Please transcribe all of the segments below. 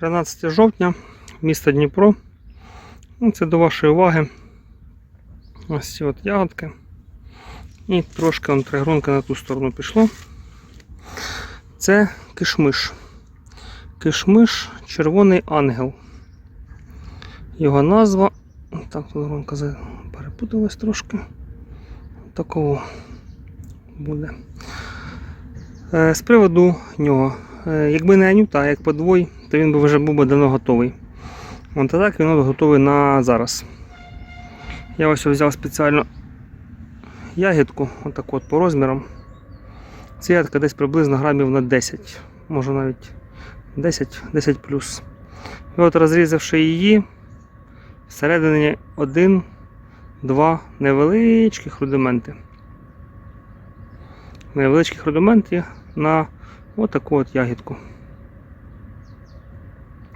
13 жовтня, місто Дніпро. Ну, це до вашої уваги. Ось ці от ягодки. І трошки он тригронка на ту сторону пішло. Це кишмиш. Кишмиш червоний ангел. Його назва. Так, тут громко перепуталась трошки. Такого буде. Е, З приводу нього. Е, Якби не анюта, а як подвой, то він би вже був би давно готовий. От так він от готовий на зараз. Я ось взяв спеціально ягідку, отак от по розмірам. Ця ягідка десь приблизно грамів на 10, може навіть 10, 10 плюс. І от розрізавши її, всередині один, два невеличких рудименти. Невеличких рудиментів на отаку от ягідку.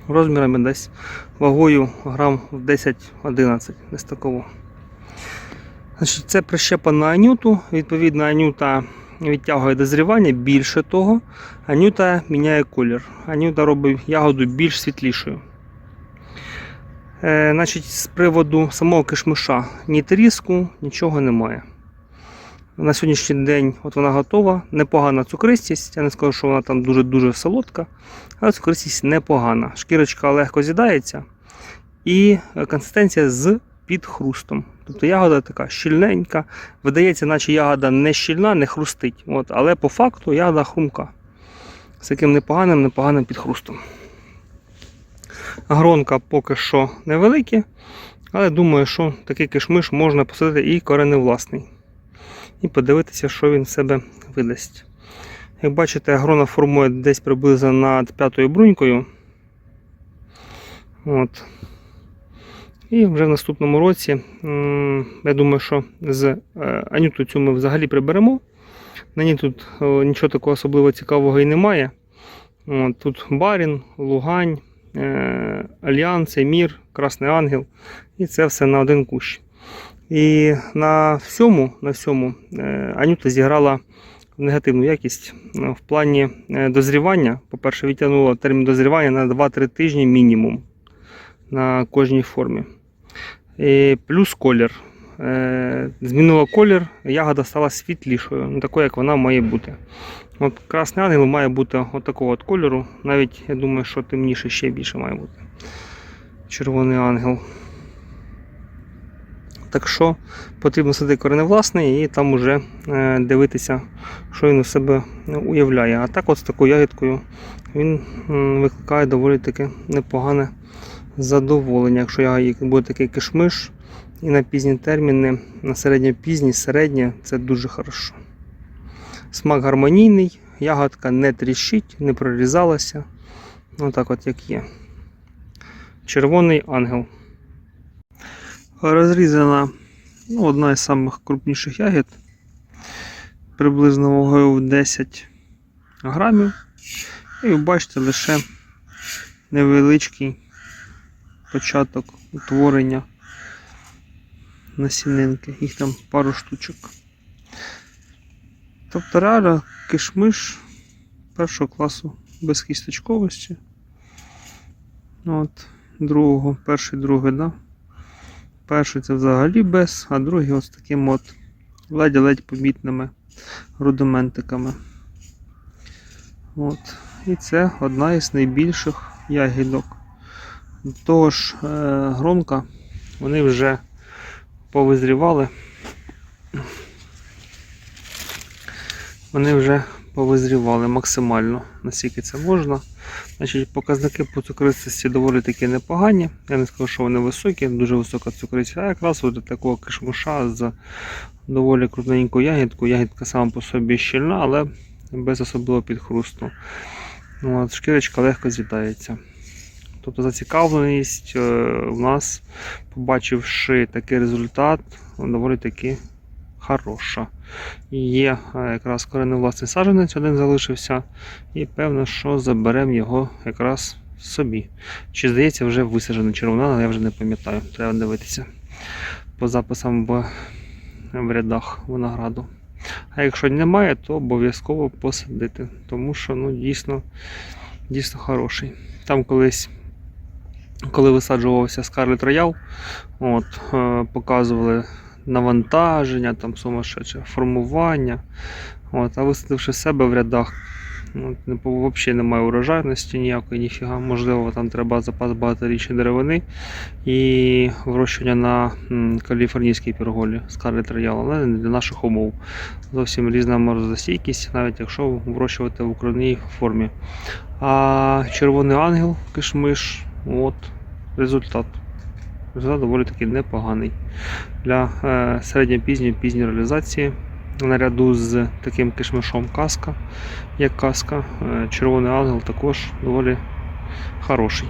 Розмірами десь вагою грам в 10-11, десь такого. Значить, це прищепа на анюту. Відповідно, анюта відтягує дозрівання. Більше того, анюта міняє колір. Анюта робить ягоду більш світлішою. Е, значить, з приводу самого кишмиша ні тріску, нічого немає. На сьогоднішній день от вона готова, непогана цукристість. Я не скажу, що вона там дуже-дуже солодка, але цукристість непогана. Шкірочка легко з'їдається і е, консистенція з під хрустом. Тобто ягода така щільненька, видається, наче ягода не щільна, не хрустить. От, але по факту ягода хрумка. З таким непоганим, непоганим підхрустом. Гронка поки що невеликі, але думаю, що такий кишмиш можна посадити і кореневласний. І подивитися, що він в себе видасть. Як бачите, грона формує десь приблизно над п'ятою брунькою. От. І вже в наступному році, я думаю, що з е, Анюту цю ми взагалі приберемо. На ній тут нічого такого особливо цікавого і немає. От, тут Барін, Лугань, е, Альянс, Емір, Красний Ангел. І це все на один кущ. І на всьому, на всьому е, Анюта зіграла негативну якість е, в плані е, дозрівання. По-перше, відтягнула термін дозрівання на 2-3 тижні мінімум на кожній формі. І плюс колір. Змінила колір, ягода стала світлішою, ну, такою, як вона має бути. От Красний ангел має бути от такого от кольору. Навіть я думаю, що темніше ще більше має бути. Червоний ангел. Так що потрібно садити кореневласний і там уже е, дивитися, що він у себе уявляє. А так от з такою ягідкою він викликає доволі таки непогане задоволення. Якщо буде такий кишмиш і на пізні терміни, на середньопізні, середнє, це дуже хорошо. Смак гармонійний, ягодка не тріщить, не прорізалася. Отак от як є. Червоний ангел. Розрізана ну, одна із самих крупніших ягід. Приблизно вагою в 10 грамів. І ви бачите лише невеличкий початок утворення насінинки. Їх там пару штучок. Тобто реально кишмиш першого класу без кісточковості. От, другого, перший, другий, да? Перший це взагалі без, а другий ось таким от ледь-ледь помітними рудиментиками. От. І це одна із найбільших ягідок. До того ж, е, гронка, вони вже повизрівали. Вони вже повизрівали максимально, наскільки це можна. Значить, показники по цукристості доволі таки непогані. Я не скажу, що вони високі, дуже висока цукристість, а якраз от такого кишмуша з доволі крупненькою ягідкою. Ягідка сама по собі щільна, але без особливого підхрусту. Ну, От, шкірочка легко з'їдається. Тобто зацікавленість е, в нас, побачивши такий результат, доволі таки хороша. Є е, якраз кореневласний саджанець, один залишився, і певно, що заберемо його якраз собі. Чи здається, вже висаджений червона, але я вже не пам'ятаю, треба дивитися по записам в, в рядах винограду. А якщо немає, то обов'язково посадити, тому що ну, дійсно, дійсно хороший. Там колись, коли висаджувався Scarlet Royal, от, е, показували навантаження, там сумасшедше формування. От, а висадивши себе в рядах, от, не, взагалі немає урожайності ніякої, ніфіга. Можливо, там треба запас багаторічної деревини і вирощування на каліфорнійській пірголі Scarlet Royal, але не для наших умов. Зовсім різна морозостійкість, навіть якщо вирощувати в укривній формі. А червоний ангел, кишмиш, от результат. Результат доволі таки непоганий. Для е, середньопізньої пізньої реалізації наряду з таким кишмишом каска, як каска, е, червоний ангел також доволі хороший.